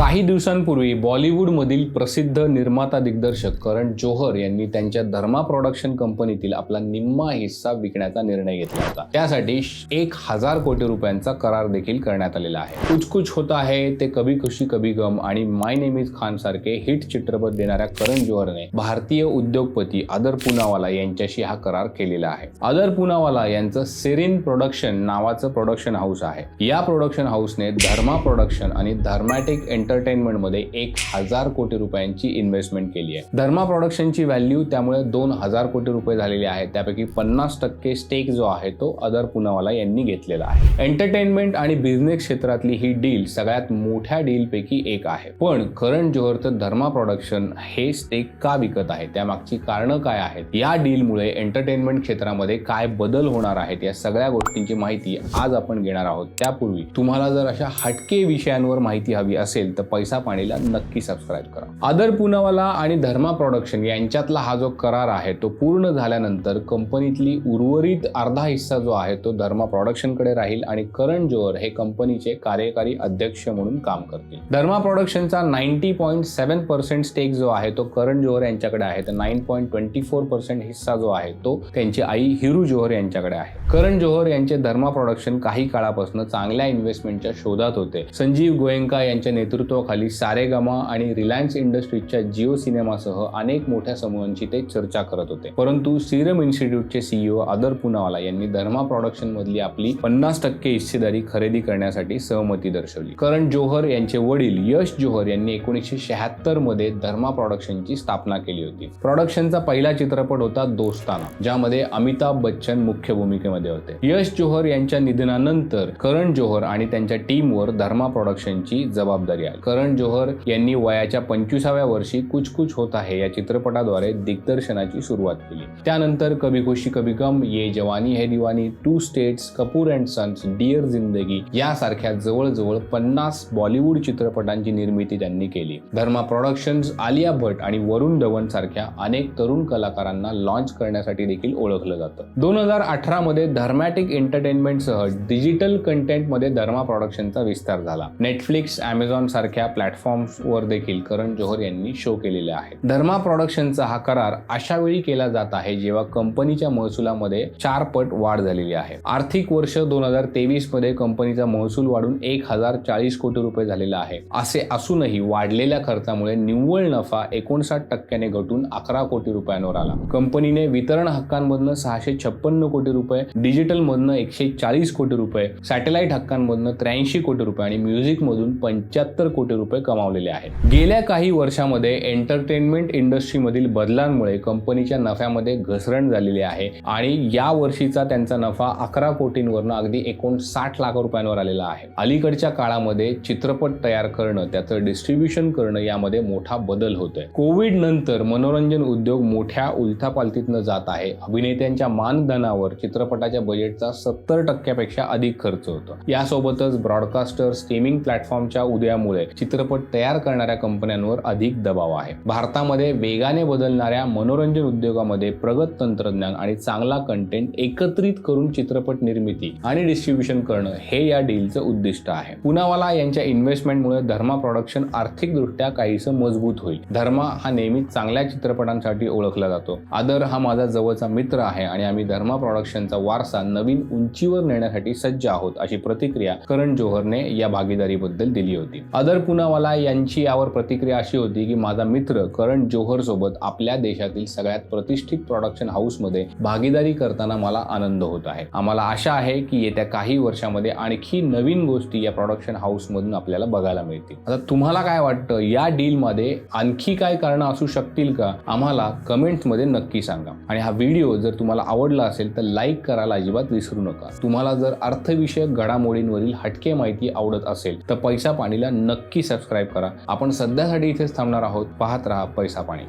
काही दिवसांपूर्वी बॉलिवूडमधील प्रसिद्ध निर्माता दिग्दर्शक करण जोहर यांनी त्यांच्या धर्मा प्रोडक्शन कंपनीतील आपला निम्मा हिस्सा विकण्याचा निर्णय घेतला होता. त्यासाठी एक हजार कोटी रुपयांचा करार देखील करण्यात आलेला आहे. कुछ कुछ होता है ते कभी खुशी कभी गम आणि माय नेम इज खान सारखे हिट चित्रपट देणाऱ्या करण जोहरने भारतीय उद्योगपती आदर पुनावाला यांच्याशी हा करार केलेला आहे. आदर पुनावाला यांचं सेरिन प्रोडक्शन नावाचं प्रोडक्शन हाऊस आहे. या प्रोडक्शन हाऊसने धर्मा प्रोडक्शन आणि धर्मॅटिक एंटर एंटरटेनमेंटमध्ये एक हजार कोटी रुपयांची इन्व्हेस्टमेंट केली आहे. धर्मा प्रोडक्शनची व्हॅल्यू त्यामुळे दोन हजार कोटी रुपये झालेली आहे. त्यापैकी पन्नास टक्के स्टेक जो आहे तो अदर पुनावाला यांनी घेतलेला आहे. एंटरटेनमेंट आणि बिझनेस क्षेत्रातली ही डील सगळ्यात मोठ्या डीलपैकी एक आहे. पण करण जोहरचं धर्मा प्रोडक्शन हे स्टेक का विकत आहे? त्यामागची कारणं काय आहेत? या डीलमुळे एंटरटेनमेंट क्षेत्रामध्ये काय बदल होणार आहेत? या सगळ्या गोष्टींची माहिती आज आपण घेणार आहोत. त्यापूर्वी तुम्हाला जर अशा हटके विषयांवर माहिती हवी असेल तर पैसा पाणीला नक्की सबस्क्राईब करा. आदर पुनावाला आणि धर्मा प्रोडक्शन यांच्यातला हा जो करार आहे तो पूर्ण झाल्यानंतर कंपनीतली उर्वरित अर्धा हिस्सा जो आहे तो धर्मा प्रोडक्शनकडे राहील आणि करण जोहर हे कंपनीचे कार्यकारी अध्यक्ष म्हणून काम करतील. Dharma प्रोडक्शनचा ninety point seven percent stake जो आहे तो करण जोहर यांच्याकडे आहे. तर nine point twenty four percent हिस्सा जो आहे तो त्यांची आई हिरू जोहर यांच्याकडे आहे. करण जोहर यांचे धर्मा प्रोडक्शन काही काळापासून चांगल्या इन्व्हेस्टमेंटच्या शोधात होते. संजीव गोयंका यांच्या नेतृत्व नेतृत्वाखाली सारेगामा आणि रिलायन्स इंडस्ट्रीजच्या जिओ सिनेमासह अनेक मोठ्या समूहांची ते चर्चा करत होते. परंतु सिरम इन्स्टिट्यूटचे सीईओ आदर पुनावाला यांनी धर्मा प्रोडक्शन मधली आपली पन्नास टक्के हिस्सेदारी खरेदी करण्यासाठी सहमती दर्शवली. करण जोहर यांचे वडील यश जोहर यांनी एकोणीसशे शहात्तरमध्ये धर्मा प्रोडक्शनची स्थापना केली होती. प्रोडक्शनचा पहिला चित्रपट होता दोस्ताना ज्यामध्ये अमिताभ बच्चन मुख्य भूमिकेमध्ये होते. यश जोहर यांच्या निधनानंतर करण जोहर आणि त्यांच्या टीमवर धर्मा प्रोडक्शनची जबाबदारी आली. करण जोहर यांनी वयाच्या पंचवीसाव्या वर्षी कुछ कुछ होत आहे या चित्रपटाद्वारे दिग्दर्शनाची सुरुवात केली. त्यानंतर कभी खुशी कभी गम Yeh Jawaani Hai Deewani two states Kapoor and sons dear Zindagi यासारख्या जवळजवळ पन्नास बॉलिवूड चित्रपटांची निर्मिती त्यांनी केली. धर्मा प्रोडक्शन्स आलिया भट आणि वरुण धवन सारख्या अनेक तरुण कलाकारांना लॉन्च करण्यासाठी देखील ओळखलं जातं. दोन हजार अठरा मध्ये धर्मॅटिक एंटरटेनमेंटसह डिजिटल कंटेंटमध्ये धर्मा प्रोडक्शनचा विस्तार झाला. नेटफ्लिक्स अमेझॉन सारख्या प्लॅटफॉर्म्सवर देखील करण जोहर यांनी शो केलेले आहे. धर्मा प्रॉडक्शनचा हा करार अशा वेळी केला जात आहे जेव्हा कंपनीच्या महसुलामध्ये चार पट वाढ झालेली आहे. आर्थिक वर्ष दोन हजार तेवीसमध्ये कंपनीचा महसूल वाढून एक हजार चाळीस कोटी रुपये झालेला आहे. असे असूनही वाढलेल्या खर्चामुळे निव्वळ नफा एकोणसाठ टक्क्याने घटून अकरा कोटी रुपयांवर आला. कंपनीने वितरण हक्कांमधनं सहाशे छप्पन्न कोटी रुपये डिजिटल मधनं एकशे चाळीस कोटी रुपये सॅटेलाइट हक्कांमधनं त्र्याऐंशी कोटी रुपये आणि म्युझिक मधून पंच्याहत्तर कोटी रुपये कमावलेले आहेत. गेल्या काही वर्षामध्ये एंटरटेनमेंट इंडस्ट्रीमधील बदलांमुळे कंपनीच्या नफ्यामध्ये घसरण झालेली आहे आणि या वर्षीचा त्यांचा नफा अकरा कोटींवरनं अगदी एकोणसाठ लाख रुपयांवर आलेला आहे. अलीकडच्या काळामध्ये चित्रपट तयार करणं त्याचं डिस्ट्रीब्युशन करणं यामध्ये मोठा बदल होतोय. कोविड नंतर मनोरंजन उद्योग मोठ्या उलथापालथीतनं जात आहे. अभिनेत्यांच्या मानधनावर चित्रपटाच्या बजेटचा सत्तर टक्क्यापेक्षा अधिक खर्च होतो. यासोबतच ब्रॉडकास्टर स्ट्रीमिंग प्लॅटफॉर्मच्या उदयामुळे चित्रपट तयार करणाऱ्या कंपन्यांवर अधिक दबाव आहे. भारतामध्ये वेगाने बदलणाऱ्या मनोरंजन उद्योगामध्ये प्रगत तंत्रज्ञान आणि चांगला कंटेंट एकत्रित करून चित्रपट निर्मिती आणि डिस्ट्रीब्युशन करणं हे या डीलचं उद्दिष्ट आहे. पुनावाला यांच्या इन्व्हेस्टमेंटमुळे धर्मा प्रोडक्शन आर्थिकदृष्ट्या काहीसं मजबूत होईल. धर्मा हा नेहमीच चांगल्या चित्रपटांसाठी ओळखला जातो. आदर हा माझा जवळचा मित्र आहे आणि आम्ही धर्मा प्रोडक्शनचा वारसा नवीन उंचीवर नेण्यासाठी सज्ज आहोत अशी प्रतिक्रिया करण जोहरने या भागीदारीबद्दल दिली होती. आदर पुनावाला यांची यावर प्रतिक्रिया अशी होती की माझा मित्र करण जोहरसोबत आपल्या देशातील सगळ्यात प्रतिष्ठित प्रोडक्शन हाऊसमध्ये भागीदारी करताना मला आनंद होत आहे. आम्हाला आशा आहे की येत्या काही वर्षामध्ये आणखी नवीन गोष्टी या प्रोडक्शन हाऊसमधून आपल्याला बघायला मिळतील. आता तुम्हाला काय वाटतं? या डीलमध्ये आणखी काय कारणं असू शकतील का? आम्हाला कमेंट्समध्ये नक्की सांगा. आणि हा व्हिडिओ जर तुम्हाला आवडला असेल तर लाईक करायला अजिबात विसरू नका. तुम्हाला जर अर्थविषयक घडामोडींवरील हटके माहिती आवडत असेल तर पैसा पाणीला नक्की नक्की सबस्क्राईब करा. आपण सध्यासाठी इथेच थांबणार आहोत. पाहत राहा पैसा पाणी.